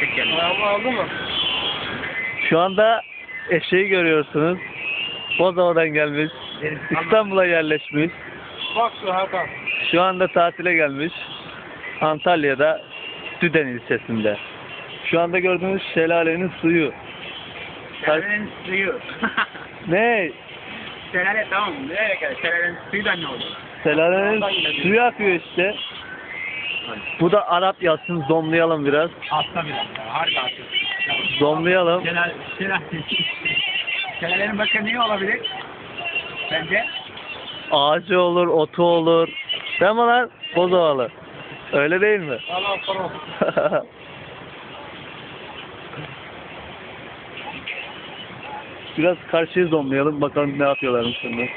Tek geldi. Ayağımı aldı mı? Şu anda eşeği görüyorsunuz. Bozova'dan gelmiş. İstanbul'a yerleşmiş. Bak şu Hakan. Şu anda tatile gelmiş. Antalya'da Düden ilçesinde. Şu anda gördüğünüz şelalenin suyu. Şelalenin suyu. Ne? Şelale tamam. Şelalenin suyu da ne oldu? Şelalenin suyu akıyor işte. Bu da Arap yazsın zomlayalım biraz. Hasta biraz ya. Harbi hasta. Zomlayalım. Şelale, şelale. Şelalenin başka neyi olabilir? Bence Ağacı olur, otu olur. Değil mi lan? Bozovalı. Öyle değil mi? Allah sana. Biraz karşıyı zomlayalım bakalım ne yapıyorlarmış şimdi.